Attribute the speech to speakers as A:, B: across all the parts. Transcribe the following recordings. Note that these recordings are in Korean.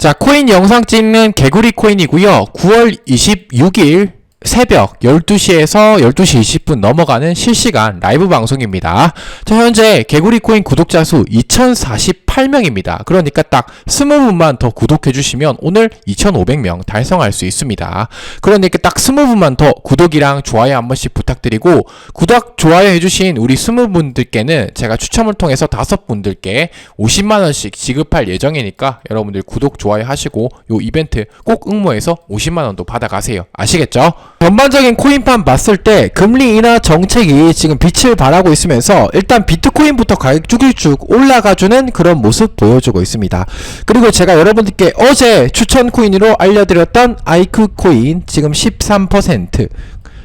A: 자, 코인 영상 찍는 개구리 코인이고요. 9월 26일 새벽 12시에서 12시 20분 넘어가는 실시간 라이브 방송입니다. 자, 현재 개구리 코인 구독자 수2048 명입니다. 그러니까 딱 20분만 더 구독해 주시면 오늘 2500명 달성할 수 있습니다. 그러니까 딱 20분만 더 구독이랑 좋아요 한 번씩 부탁드리고 구독, 좋아요 해 주신 우리 20분들께는 제가 추첨을 통해서 다섯 분들께 50만 원씩 지급할 예정이니까 여러분들 구독, 좋아요 하시고 요 이벤트 꼭 응모해서 50만 원도 받아가세요. 아시겠죠? 전반적인 코인판 봤을 때 금리 인하 정책이 지금 빛을 발하고 있으면서 일단 비트코인부터 가격 쭉쭉 올라가주는 그런 모습 보여주고 있습니다. 그리고 제가 여러분들께 어제 추천 코인으로 알려드렸던 아이크 코인 지금 13%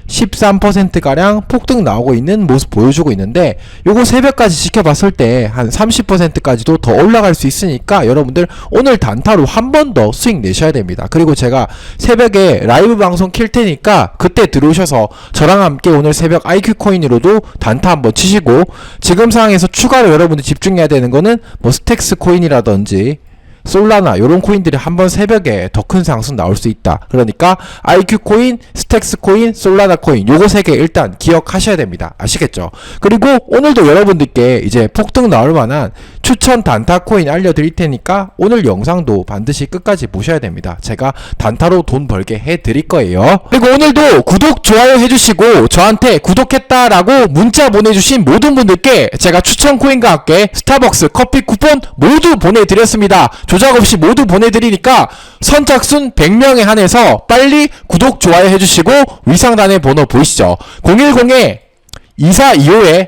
A: 13%가량 폭등 나오고 있는 모습 보여주고 있는데 요거 새벽까지 지켜봤을 때 한 30%까지도 더 올라갈 수 있으니까 여러분들 오늘 단타로 한 번 더 수익 내셔야 됩니다. 그리고 제가 새벽에 라이브 방송 킬 테니까 그때 들어오셔서 저랑 함께 오늘 새벽 IQ 코인으로도 단타 한번 치시고 지금 상황에서 추가로 여러분들 집중해야 되는 거는 뭐 스택스 코인이라든지 솔라나 요런 코인들이 한 번 새벽에 더 큰 상승 나올 수 있다. 그러니까 IQ 코인, 스택스 코인, 솔라나 코인 요거 세 개 일단 기억하셔야 됩니다. 아시겠죠? 그리고 오늘도 여러분들께 이제 폭등 나올 만한 추천 단타 코인 알려드릴 테니까 오늘 영상도 반드시 끝까지 보셔야 됩니다. 제가 단타로 돈 벌게 해드릴 거예요. 그리고 오늘도 구독, 좋아요 해주시고 저한테 구독했다라고 문자 보내주신 모든 분들께 제가 추천 코인과 함께 스타벅스 커피 쿠폰 모두 보내드렸습니다. 조작 없이 모두 보내드리니까 선착순 100명에 한해서 빨리 구독, 좋아요 해주시고 위상단의 번호 보이시죠? 010에 2425에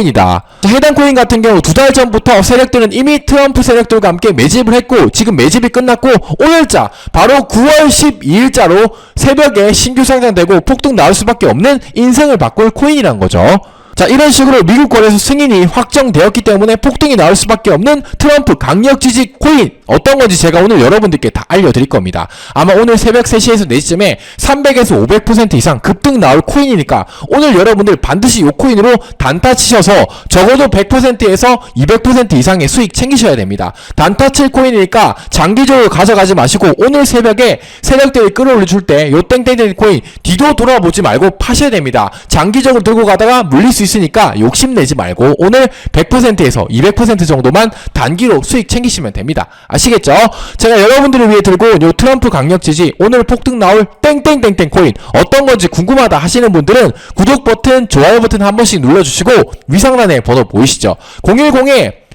A: 이다. 자, 해당 코인 같은 경우 두 달 전부터 세력들은 이미 트럼프 세력들과 함께 매집을 했고 지금 매집이 끝났고 오늘자 바로 9월 12일자로 새벽에 신규 상장되고 폭등 나올 수밖에 없는 인생을 바꿀 코인이란 거죠. 자 이런 식으로 미국 거래소 승인이 확정되었기 때문에 폭등이 나올 수밖에 없는 트럼프 강력 지지 코인 어떤 건지 제가 오늘 여러분들께 다 알려드릴 겁니다. 아마 오늘 새벽 3시에서 4시쯤에 300에서 500% 이상 급등 나올 코인이니까 오늘 여러분들 반드시 이 코인으로 단타 치셔서 적어도 100%에서 200% 이상의 수익 챙기셔야 됩니다. 단타 칠 코인이니까 장기적으로 가져가지 마시고 오늘 새벽에 세력들이 끌어올려 줄 때 요 땡땡땡 코인 뒤도 돌아보지 말고 파셔야 됩니다. 장기적으로 들고 가다가 물릴 수 있으니까 욕심내지 말고 오늘 100%에서 200% 정도만 단기로 수익 챙기시면 됩니다. 아시겠죠? 제가 여러분들을 위해 들고 온 요 트럼프 강력 지지 오늘 폭등 나올 땡땡땡땡 코인 어떤 건지 궁금하다 하시는 분들은 구독 버튼, 좋아요 버튼 한 번씩 눌러주시고 위상란에 번호 보이시죠? 010에